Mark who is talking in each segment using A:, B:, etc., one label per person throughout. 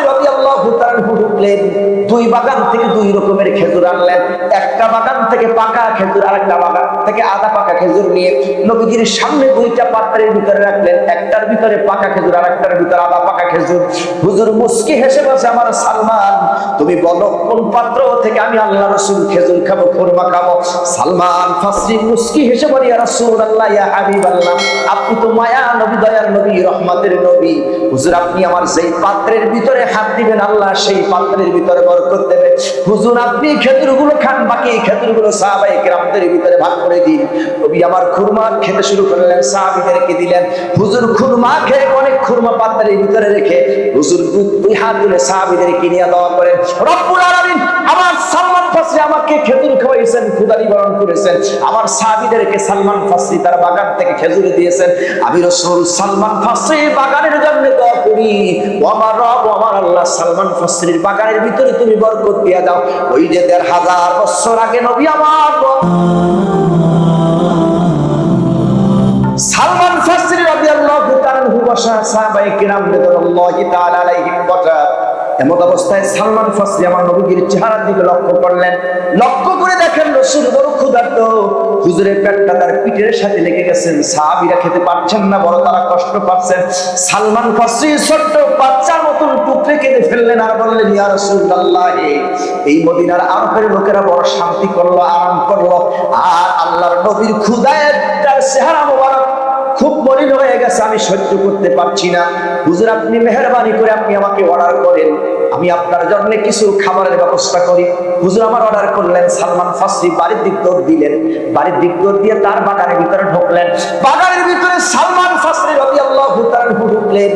A: ফাসরি রাদিয়াল্লাহু তাআলা ঢুকলেন দুই বাগান থেকে দুই রকমের খেজুর আনলেন। একটা বাগান থেকে পাকা খেজুর, আরেকটা বাগান থেকে আধা পাকা খেজুর নিয়ে নবীজির সামনে দুইটা পাত্রের ভিতরে রাখলেন। একটার ভিতরে পাকা খেজুর, আরেকটার ভিতরে আধা পাকা খেজুর। হুজুর মুস্কি হেসে বসে আমার সালমান, তুমি বলো, কোন পাত্র থেকে আমি আল্লাহ রসুল খেজুর খাব, খুরমা খাব? সালমান ফাসরি মুস্কি হেসে বলি, ইয়া রাসূলুল্লাহ, ইয়া হাবিবাল্লাহ, আপনি তো মায়া নবী, দয়ার নবী, রহমতের নবী। হুজুর, আপনি আমার সেই পাত্রের ভিতরে হাত দিবেন, আল্লাহ সেই পাত্রের ভিতরে বরকত দেবে। হুজুর, আপনি খেজুরগুলো খান, বাকি খেজুরগুলো সাহাবায়ে কেরামদের ভিতরে ভাগ করে দিন। নবী আমার খুরমা খেতে শুরু করলেন, সাহাবীদেরকে দিলেন। হুজুর, খুরমা খেয়ে অনেক খুরমা পাত্রের ভিতরে রেখে হুজুর দুই হাত তুলে সাহাবীদেরকে নিয়ে দেওয়া করেন। রব্বুল আলামিন আমার সালমান ফাসরি আমাকে খেজুর খাওয়াইছেন খুদারি বরণ করেছেন। আমার সাহাবীদেরকে সালমান ফাসরি তার বাগান থেকে খেজুর দিয়েছেন। আমি রাসূল সালমান ফাসরি বাগানের জন্য ও আমার রব আমার আল্লাহ সালমান ফাসরির বাগানের ভিতরে তুমি বরকত দিয়া দাও। ওই যে দেড় হাজার বছর আগে নবী আমার সালমান ফাসরি রাদিয়াল্লাহু তাআলা আনহু বাসা সাহাবায়ে কিরাম রাদিয়াল্লাহু তাআলা আলাইহিম এমত অবস্থায় সালমান ফাসরি আমার নবীর চেহারার দিকে লক্ষ্য করলেন। লক্ষ্য করে দেখেন রসুল বড় ক্ষুধার্ত। হুজুরের পেটটা তার পিঠের সাথে লেগে গেছেন। সাহাবীরা খেতে পারছেন না, বড় তারা কষ্ট পাচ্ছেন। সালমান ফাসরি ছোট্ট বাচ্চার মতন টুকরে কেঁদে ফেললেন আর বললেন, ইয়া রাসূলুল্লাহ, এই মদিনার আরবের লোকেরা বড় শান্তি করল, আরাম করল। আর আল্লাহর নবীর ক্ষুধায় তার চেহারা মোবারক খুব মলিন হয়ে গেছে, আমি সহ্য করতে পারছি না। হুজুর, আপনি মেহরবানি করে আপনি আমাকে অর্ডার করেন। আমি আপনার জন্য কিছু খাবারের ব্যবস্থা করি। হুজুর, আমার অর্ডার করলেন, সালমান ফাসরি বাড়ির দিক দৌড় দিলেন। বাড়ির দিক দৌড় দিয়ে তার বাগানের ভিতরে ঢুকলেন। বাগানের ভিতরে সালমান ফাসরি রবি আল্লাহ ঢুকলেন।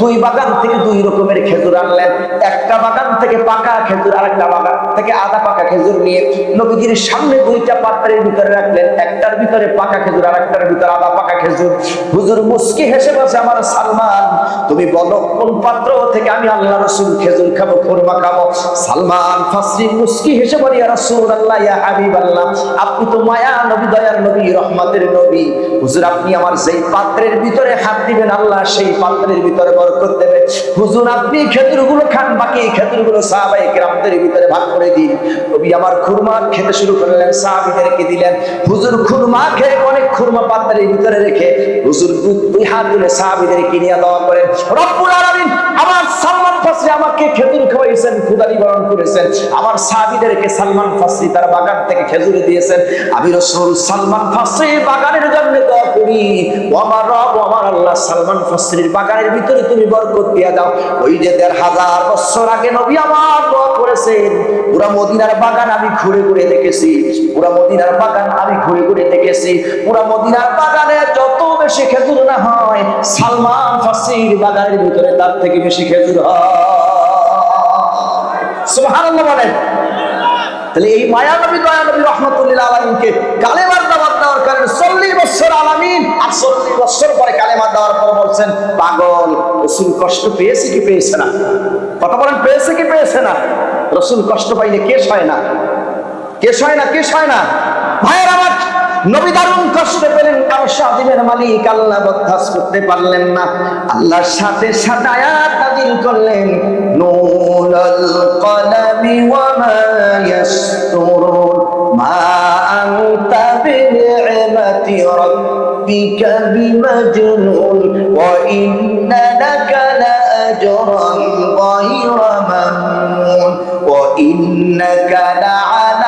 A: দুই বাগান থেকে দুই রকমের খেজুর আনলেন। একটা বাগান থেকে পাকা খেজুর, আরেকটা বাগান থেকে আধা পাকা খেজুর নিয়ে নবীজির সামনে দুইটা পাত্রের ভিতরে রাখলেন। একটার ভিতরে পাকা খেজুর, আরেকটার ভিতরে আধা পাকা খেজুর। হুজুর মুস্কি হেসে বসে আমার সালমান, তুমি বলো, কোন পাত্র থেকে আমি আল্লাহ রসুল খেজুর খাব, খুরমা খাব? সালমান ফাসরি মুস্কি হেসে বলি, ইয়া রাসূলুল্লাহ, ইয়া হাবিবাল্লাহ, আপনি তো মায়া নবী, দয়ার নবী, রহমতের নবী। হুজুর, আপনি আমার সেই পাত্রের ভিতরে হাত দিবেন, আল্লাহ সেই পাত্রের ভিতরে বরকত দেবে হুজুর, আপনি খেজুরগুলো খান, বাকি খেজুরগুলো সাহাবাই গ্রামদের ভিতরে ভাগ করে দিন। কবি আমার খুরমা খেতে শুরু করলেন, সাহাবিদেরকে দিলেন। হুজুর, খুরমা খেয়ে অনেক খুরমা পাত্রের ভিতরে রেখে হুজুর দুই হাত দিলে সাহাবিদের নিয়ে দেওয়া করেন। রব্বুল আলামিন আমার সালমান ফাসরি আমাকে খেজুর খাওয়াইছেন খুদারি বরণ করেছেন, আমার সাহাবীদেরকে সালমান ফাসরি তার বাগান থেকে খেজুর দিয়েছেন। আমি রাসূল সালমান ফাসরির বাগানের জন্য দোয়া করি। আমার রব আমার আল্লাহ, সালমান ফাসরির বাগানের ভিতরে তুমি বরকত দিয়ে দাও। ওই যে দেড় হাজার বছর আগে নবী আমার দোয়া করেছেন, পুরা মদিনার বাগান আমি ঘুরে ঘুরে দেখেছি, পুরা মদিনার বাগান আমি ঘুরে ঘুরে দেখেছি, পুরা মদিনার বাগানে যত বেশি খেজুর না হয়, সালমান ফাসির বাগানের ভিতরে তার থেকে বেশি খেজুর হয়। বলেন। তাহলে এই কালেমার দেওয়ার কারণে চল্লিশ বছর আলামিন আর চল্লিশ বছর পরে কালেমার দেওয়ার পর বলছেন, পাগল, রসুল কষ্ট পেয়েছে কি পেয়েছে না? কথা বলেন, পেয়েছে কি পেয়েছে না? রসুল কষ্ট পাইলে কে সয় না। কে সয় না কে সয় না। ভাইয়ের আমার নবী দারুণ কষ্ট পেলেন, কারও স্বাধীনের মালিক আল্লাহ বরদাস করতে পারলেন না। আল্লাহর সাথে সাথে আয়াত নাজিল করলেন, নুরুল কলামি ওয়া মা ইয়াসতুরুন, মা আনতা বিনি'মাতি রাব্বিকা বিমাজনুন, ওয়া ইন্না লাকা লাআজরান গায়রা মামনুন, ওয়া ইন্নাকা লা'আলা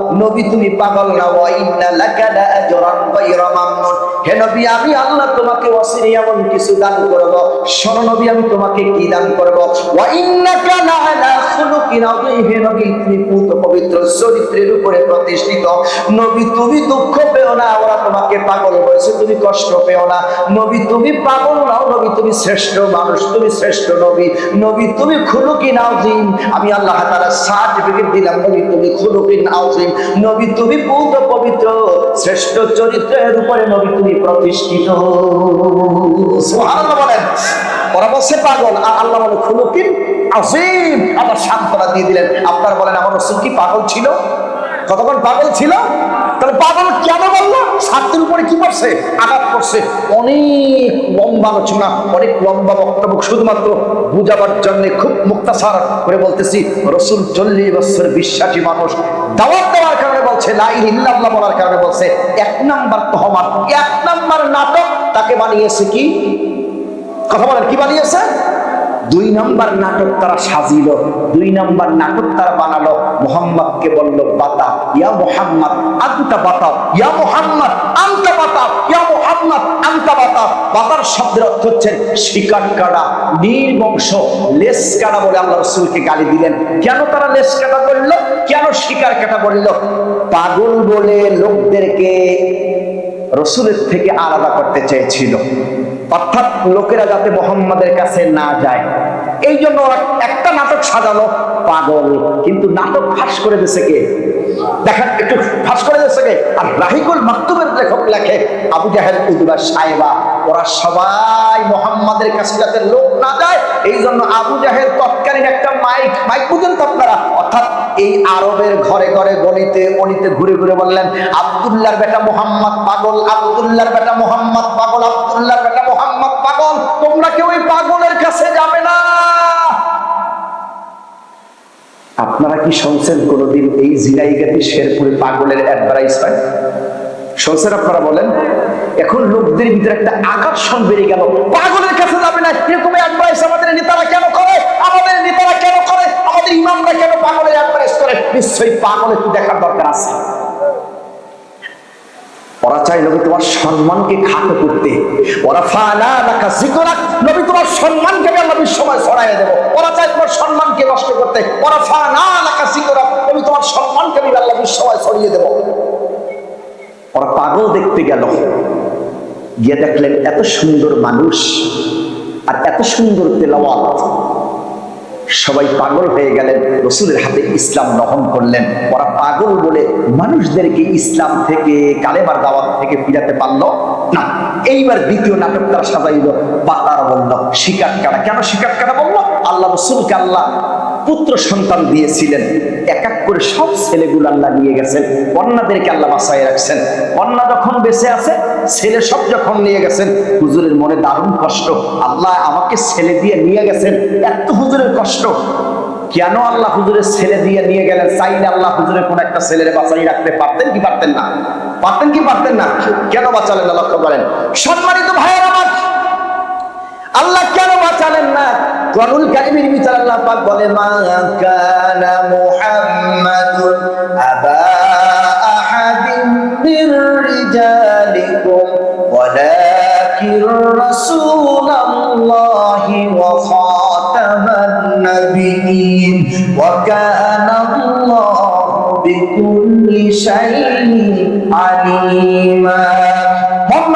A: নবী তুমি পাগল নাও ওয়া ইন্না লাকা লাআজরান গায়রা মামনুন। হে নবী, আমি আল্লাহ তোমাকে অসীম এমন কিছু দান করব। শোনো নবী, আমি তোমাকে কি দান করব? ওয়া ইন্নাকা লাআলা খুলুকিন আযীম। হে নবী, তুমি পুত পবিত্র চরিত্রের উপরে প্রতিষ্ঠিত। নবী, তুমি দুঃখ পেও না, ওরা তোমাকে পাগল বলেছে, তুমি কষ্ট পেও না। নবী, তুমি পাগল নাও, নবী, তুমি শ্রেষ্ঠ মানুষ, তুমি শ্রেষ্ঠ নবী। নবী, তুমি খুলুকিন আযীম। আমি আল্লাহ তাআলা সার্টিফিকেট দিলাম, নবী, তুমি খুলুকিন আযীম। নবী তুমি পূর্ণ পবিত্র, শ্রেষ্ঠ চরিত্রের উপরে নবী তুমি প্রতিষ্ঠিত। বলেন বলছে, পাগল। আর আল্লাহ বলে, খুলুকিন আসিম আবার সান্ত্বনা দিয়ে দিলেন। আপনার বলেন, আমার রসুল কি পাগল ছিল? কতক্ষণ পাগল ছিল? পাগল কেন বলল ছাত্রের উপরে কি করছে? আঘাত করছে। অনেক লম্বা আলোচনা, অনেক লম্বা বক্তব্য, শুধুমাত্র বুঝাবার জন্য খুব মুক্তাসার করে বলতেছি, রসুল চল্লিশ বছর বিশ্বাসী মানুষ। দাওয়াত দেওয়ার কারণে বলছে লাই ইল্লাল্লাহ বলার কারণে বলছে, এক নাম্বার তহমার, এক নাম্বার নাটক তাকে বানিয়েছে কি? কথা বলেন, কি বানিয়েছে? দুই নম্বর নাটক তারা সাজিল, দুই নম্বর নাটক তারা বানালো। মোহাম্মদকে বলল, বাতা, ইয়া মোহাম্মদ, আন্তা বাতা, ইয়া মোহাম্মদ, আন্তা বাতা, ইয়া মোহাম্মদ, আন্তা বাতা। বাতার শব্দের অর্থ হচ্ছে শিকার কাটা, নির্বংশ, লেস কাটা বলে আল্লাহ রসুলকে গালি দিলেন। কেন তারা লেস কাটা বলল কেন শিকার কাটা বলল পাগল বলে লোকদেরকে রসুলের থেকে আলাদা করতে চেয়েছিল। অর্থাৎ লোকেরা যাতে মোহাম্মদের কাছে না যায়। এই জন্য একটা নাটক সাজালো, পাগল। কিন্তু নাটক ফাঁস করে দিছে কে? দেখেন, একটু ফাঁস করে দিচ্ছে কে? আর রাহিকুল মাকতুবের লেখক লেখে, আবু জাহেল উদুরা সাহেবা ওরা সবাই মোহাম্মদের কাছে যাতে লোক না যায়, এই জন্য আবু জাহেল তৎকালীন একটা মাইক মাইক বুঝেন তো আপনারা? অর্থাৎ এই আরবের ঘরে ঘরে গলিতে অনিতে ঘুরে ঘুরে বললেন, আব্দুল্লাহর বেটা মোহাম্মদ পাগল, আব্দুল্লাহর বেটা মোহাম্মদ পাগল পাগল তোমরা কেউ পাগলের কাছে যাবে না। আপনারা কি শুনছেন কোনোদিন এই জিরাইগাতি শেরপুরে পাগলের অ্যাডভার্টাইজমেন্ট শুনছেন আপনারা বলেন? এখন লোকদের ভিতরে একটা আকর্ষণ বেড়ে গেল। পাগলের কাছে যাবে না। এরকম অ্যাডভাইস আমাদের নেতারা কেন করে? আমাদের নেতারা কেন করে? আমাদের ইমামরা কেন পাগলের অ্যাডভাইস করে? নিশ্চয়ই পাগলের দেখার দরকার আছে। ওরা চাই নবী তোমার সম্মানকে খাটো করতে। ওরা ফালা রাখা জিকরাক নবী তোমার সম্মানকে আমি আল্লাহ সময় ছড়াইয়ে দেবো। ওরা চাই তোমার সম্মানকে নষ্ট করতে। ওরা ফালা রাখা জিকরাক নবী তোমার সম্মানকে আমি আল্লাহ সময় ছড়িয়ে দেবো। ওরা পাগল দেখতে গেল। গিয়ে দেখলেন এত সুন্দর মানুষ আর এত সুন্দর তেলাওয়াত। সবাই পাগল হয়ে গেলেন, রসুলের হাতে ইসলাম গ্রহণ করলেন। ওরা পাগল বলে মানুষদেরকে ইসলাম থেকে, কালেমার দাওয়াত থেকে ফিরাতে পারল না। এইবার দ্বিতীয় নাটক তারা সাজাইল বা তারা বলল, শিকার কাটা কেন শিকার কাটা বলল? আল্লাহ রসুলকে আল্লাহ পুত্র সন্তান দিয়েছিলেন। এক এক করে সব ছেলেগুলো আল্লাহ নিয়ে গেছেন। কন্যাদেরকে আল্লাহ বাসায় রাখছেন। কন্যা যখন বেঁচে আছে, ছেলে সব যখন নিয়ে গেছেন, হুজুরের মনে দারুণ কষ্ট। আল্লাহ আমাকে ছেলে দিয়ে নিয়ে গেছেন, এত হুজুরের কষ্ট। কেন আল্লাহ হুজুরের ছেলে দিয়ে নিয়ে গেলেন? চাইলে আল্লাহ হুজুরের কোন একটা ছেলের বাঁচাই রাখতে পারতেন কি পারতেন না? পারতেন কি পারতেন না? কেন বাঁচালেন না? লক্ষ্য করেন। সম্মানিত ভাইয়ের আমার, আল্লাহ কেন বাঁচালেন না? কোরআনুল কারীমের বিচার আল্লাহ পাক বলে মা কানা মুহাম্মাদুন আবা আহাদিন মির রিজালিকুম ওয়ালাকিন রাসূলুল্লাহি ওয়া খাতামান নাবিয়্যিন ওয়া কানা আল্লাহু বিকুল্লি শাইইন আলিমা মোহাম্মদ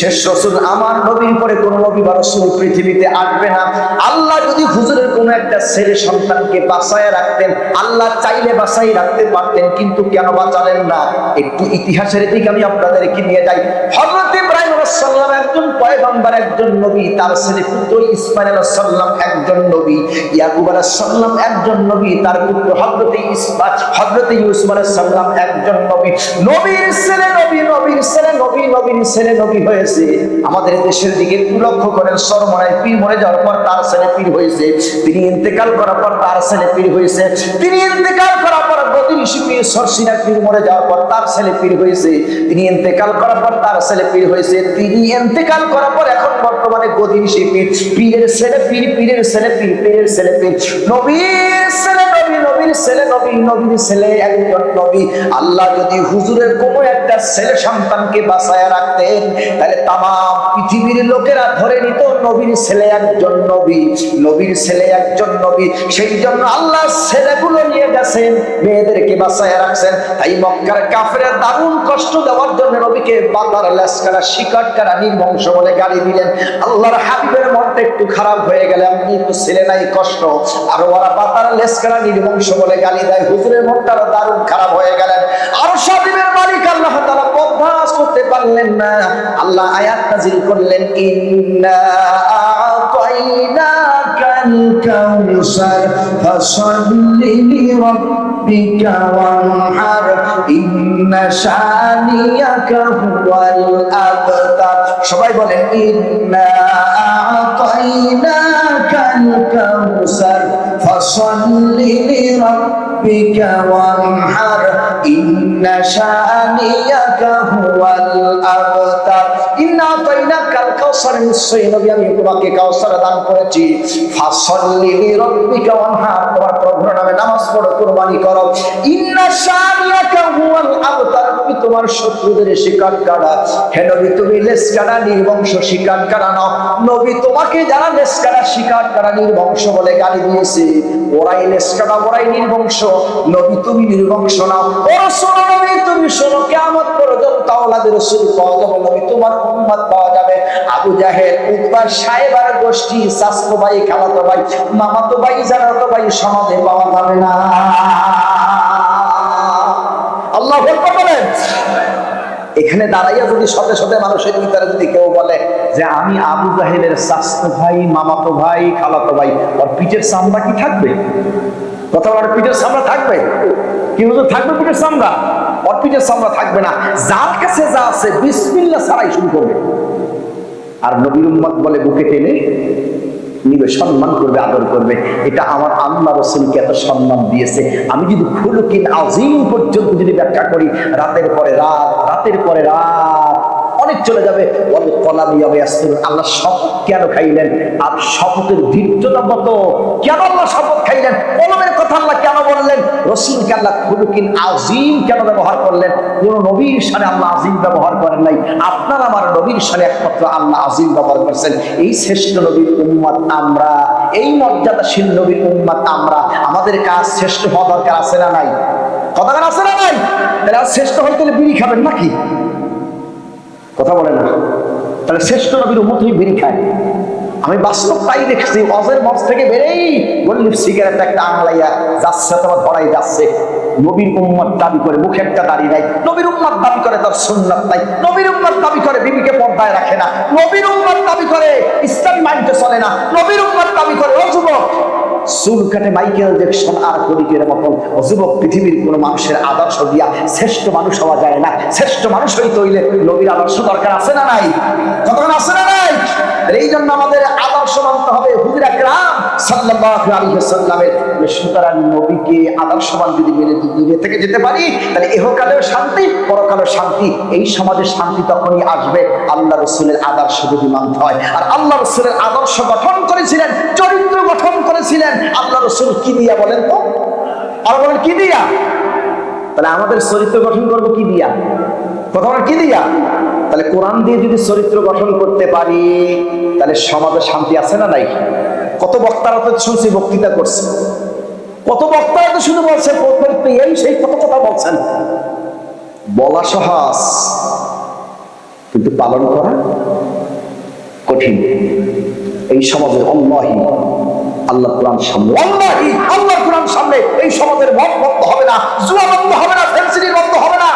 A: শেষ রাসূল আমার নবীর পরে কোন নবী বা রাসূল পৃথিবীতে আসবে না। আল্লাহ যদি হুজুরের কোন একটা ছেলে সন্তানকে বাঁচায় রাখতেন, আল্লাহ চাইলে বাঁচাই রাখতে পারতেন, কিন্তু কেন বাঁচালেন না? একটু ইতিহাসের দিকে আমি আপনাদেরকে নিয়ে যাই। হযরত ইব্রাহিম সালাম একজন পয়গম্বর, একজন নবী, তার ছেলে পুত্র ইসমাইল সালাম একজন নবী, ইয়াকুব আলাইহিস সালাম একজন নবী, তার পুত্র হযরত ইসমাইল হযরত ইউসুফ আলাইহিস সালাম একজন নবী। নবীর ছেলে নবী, নবীর ছেলে নবী, নবীর ছেলে নবী হয়েছে, আমাদের দেশের দিকে লক্ষ্য করেন সরমরায় পীর মরে যাওয়ার পর তার ছেলে পীর হয়েছে। তিনি ইন্তেকাল করার পর তার ছেলে পীর হয়েছে। তিনি ইন্তেকাল করার পর ছেলে তিনি এখন বর্তমানে নবীর নবীর ছেলে, নবী, নবীর ছেলে, একজন নবী। আল্লাহ যদি হুজুরের কোনো একটা ছেলে সন্তানকে বাঁচায় রাখতেন, তাহলে পৃথিবীর লোকেরা ধরে নিত নবীর ছেলে একজন নবী, নবীর ছেলে একজন নবী। সেই জন্য আল্লাহ ছেলেগুলো নিয়ে গেছেন, মেয়েদেরকে বাঁচায় রাখছেন। তাই মক্কার দারুণ কষ্ট দেওয়ার জন্য নবীকে বাতার লেসকারা শিকারকারা নির্বংশ বলে গালি দিলেন। আল্লাহর হাবিবের মনটা একটু খারাপ হয়ে গেলে আপনি তো ছেলে নাই, কষ্ট। আর ওরা বাতার লেসকারা নির্বংশ বলে গালি দেয়। হুজুরের মনটা দারুণ খারাপ হয়ে গেলেন। আর সাবিবের মালিক আল্লাহ তারা পদ্মাস করতে পারলেন না। আল্লাহ আয়াত নাজিল করলেন সবাই বলেন, ইন্না আতাইনাকাল কাউসার ফাসাল্লি লিরাব্বিকা ওয়ানহার ইন্না শানিয়াকা হুয়াল আবতার ইন্না আতাইনাকাল কাউসার নিশ্চয়ই নবী, আমি তোমাকে কাউসার দান করেছি। ফাসাল্লি লিরাব্বিকা ওয়ানহার তোমার প্রভুর নামে নামাজ পড়ো, কুরবানি করো। ইন্না শানিয়াকা হুয়াল আবতার, তুমি তোমার শত্রুদের শিকার কাটা হে নবী, তুমি লেস নির্বংশ শিকার কাটা নাও? নবী, তোমাকে যারা লেস শিকার কাটা নির্বংশ বলে গালি দিয়েছে, ওরাই লেস ওরাই নির্বংশ। নবী, তুমি নির্বংশ নাও ওরা শোনো নবী, তুমি শোনো কেমন পর্যন্ত আওলাদের রসুল পাওয়া যাবে নবী তোমার উম্মত পাওয়া যাবে। আবু জাহেদ উতবা সাহেবার গোষ্ঠী, শাস্ত্র ভাই, খালাতো ভাই, মামাতো ভাই, জানাতো ভাই সমাজে পাওয়া যাবে না। আল্লাহ বলেন। এখানে দাঁড়াইয়া যদি শত শত মানুষের ভিতরে যদি কেউ বলে যে আমি আবু জাহেলের স্বাস্থ্য ভাই, মামাতো ভাই, খালাতো ভাই, ওর পিঠের চামড়া কি থাকবে? কথা বলার পিঠের চামড়া থাকবে? কিন্তু থাকবে পিঠের চামড়া? ওর পিঠের চামড়া থাকবে না। যার কাছে যা আছে বিসমিল্লা ছাড়াই শুরু করবে। আর নবীর উম্মত বলে বুকে টেনে নিবে, সম্মান করবে, আদর করবে। এটা আমার আল্লাহ রসুলকে এত সম্মান দিয়েছে। আমি যদি খুলুকিন আজিম পর্যন্ত যদি ব্যাখ্যা করি, রাতের পরে রাত, রাতের পরে রাত অনেক চলে যাবে। আল্লাহ শপথ কেন খাইলেন? আর শপথের ধীর্যতা মতো কেন আল্লাহ শপথ খাইলেন? কলমের কথা আল্লাহ কেন বললেন? রসুলকে আল্লাহ খুলুকিন আজিম কেন ব্যবহার করলেন? কোন নবীর সাথে আল্লাহ আজিম ব্যবহার করেন নাই। আপনার আমার নবীর সাথে একমাত্র আল্লাহ আজিম ব্যবহার করছেন। এই শ্রেষ্ঠ নবীর উম্মত আমরা, এই মর্যাদাশীল নবীর উম্মত আমরা। আমাদের কাজ শ্রেষ্ঠ হওয়া দরকার আছে না নাই? কথাকার আছে না নাই? তাহলে শ্রেষ্ঠ হইতে বিড়ি খাবেন নাকি? কথা বলে না। তাহলে শ্রেষ্ঠ নবীর উম্মত হয়ে বিড়ি খায়। আমি বাস্তব তাই দেখছি, অজের মঞ্চ থেকে বেরেই বললি সিগারেট একটা আঙলাইয়া যাচ্ছে, তোমার ধরাই যাচ্ছে। নবীর উম্মত দাবি করে, মুখে একটা দাঁড়িয়ে নাই। নবীর উম্মত দাবি করে, তার সুন্নাত নাই। নবীর উম্মত দাবি করে, বিবিকে পর্দায় রাখে না। নবীর উম্মত দাবি করে, ইসলাম মানতে চলে না। নবীর উম্মত দাবি করে, ও যুবক চুল কাটে মাইকেল জ্যাকসন আর করিকের মতন যুবক পৃথিবীর কোনো মানুষের আদর্শ দিয়া শ্রেষ্ঠ মানুষ হওয়া যায় না। শ্রেষ্ঠ মানুষ হইতে হইলে নবীর আদর্শ দরকার আছে না নাই? কতক্ষণ আছে না নাই? এই জন্য আমাদের আদর্শ মানতে হবে। হুজুরা গ্রাম সাল্লাল্লাহু আলাইহি সাল্লামের সুতরাং নবীকে আদর্শবান যদি মেনে দুনিয়া থেকে যেতে পারি, তাহলে এহকালেও শান্তি, পরকালেও শান্তি। এই সমাজে শান্তি তখনই আসবে। আল্লাহ রসুলের আদর্শ যদি মানতে হয়। আর আল্লাহ রসুলের আদর্শ গঠন করেছিলেন চরিত্র করেছিলেন আল্লাহ রসুল কি দিয়া বলেন তো? আর বলেন, কি দিয়া? তাহলে আমাদের চরিত্র গঠন করব কি দিয়া? কথা বলেন, কি দিয়া? তাহলে কোরআন দিয়ে যদি চরিত্র গঠন করতে পারি, তাহলে সমাজে শান্তি আছে না নাই? কত বক্তারা তো শুনছি বক্তৃতা করছে। কত বক্তারা তো শুধু বলছে এই সেই কত কথা বলছেন। বলা সহজ, কিন্তু পালন করা কঠিন। এই সমাজের অন্যাহি আল্লাহ কোরআন সামনে। আল্লাহ কোরআন সামনে। এই সমাজের মত বন্ধ হবে না, জুয়া বন্ধ হবে না ফেন্সিডির বন্ধ হবে না।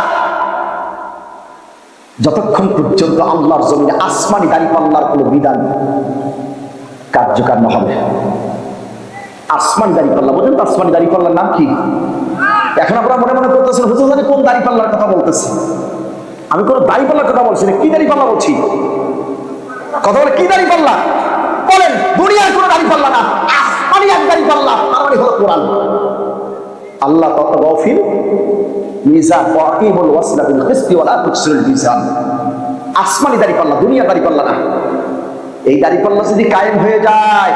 A: যতক্ষণ পর্যন্ত আল্লাহর জমিনে আসমানি দাঁড়িপাল্লার কোনো বিধান কার্যকর হবে। বলছেন তো আসমানি দাঁড়িপাল্লার নাম কি? এখন আপনারা মনে মনে করতেছেন, হুজুর, জানি কোন দাঁড়িপাল্লার কথা বলতেছি? আমি কোনো দাঁড়িপাল্লার কথা বলছি না, কি দাঁড়িপাল্লা বলছি? কথা বলে কি দাঁড়িপাল্লা বলেন, দুনিয়ার কোনো আল্লাহ কত গফির মিজান ওয়াকিবুল ওয়াসলা বিল কিসতি ওয়ালা তুকসিরুল মিজান। আসমানি দাঁড়িপাল্লা দুনিয়া দাঁড়িপাল্লা না। এই দাঁড়িপাল্লা যদি কায়েম হয়ে যায়,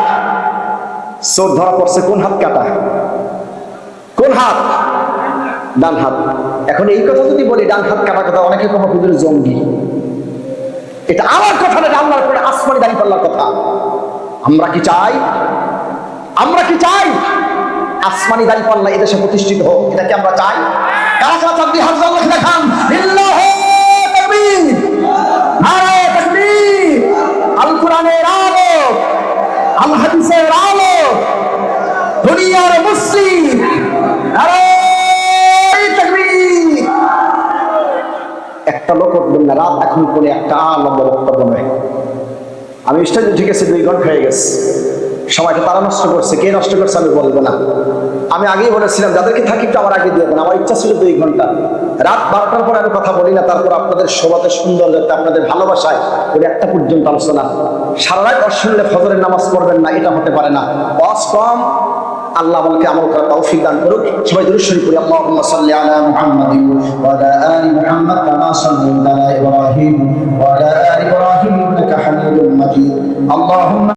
A: চোর ধরা পড়ছে কোন হাত কাটা? কোন হাত? ডান হাত। এখন এই কথা যদি বলি, ডান হাত কাটা কথা অনেকে কোনো হুজুর জঙ্গি। এটা আমার কথা না আল্লাহর করে আসমানি দাঁড়িয়ে পাল্লার কথা। আমরা কি চাই? আমরা কি চাই? আসমানি দাঁড়িয়ে পাল্লা এদেশে প্রতিষ্ঠিত হোক এটা কি আমরা চাই। আল আলো আল আলো একটা লোক রাত এখন করে একটা লম্বা বক্তব্য নয় আমি স্টেজে ঠিক আছে দুই ঘণ্টা হয়ে গেছে। সময়টা তারা নষ্ট করছে, কে নষ্ট করছে আমি বলব না। আমি আগেই বলেছিলাম, যাদেরকে থাকি একটু আমার আগে দিয়ে দেন, আমার ইচ্ছা ছিল দুই ঘণ্টা। রাত বারোটার পরে আমি কথা বলি না, তারপর আপনাদের শোভাতে সুন্দর যাতে আপনাদের ভালোবাসায় ওই একটা পর্যন্ত আলোচনা। সারা রাত অশুনলে ফজরের নামাজ পড়বেন না, এটা হতে পারে না। বস কম, আল্লাহ আমাকে আমল করা তৌফিক দান করুক। সবাই শরীফ পড়ি, আল্লাহুম্মা সাল্লি আলা মুহাম্মাদিন ওয়া আলা আলি মুহাম্মাদ কামা সাল্লাইতা আলা ইব্রাহিম ওয়া আলা আলি ইব্রাহিম ইন্নাকা হামিদুম মাজিদ। আল্লাহুম্মা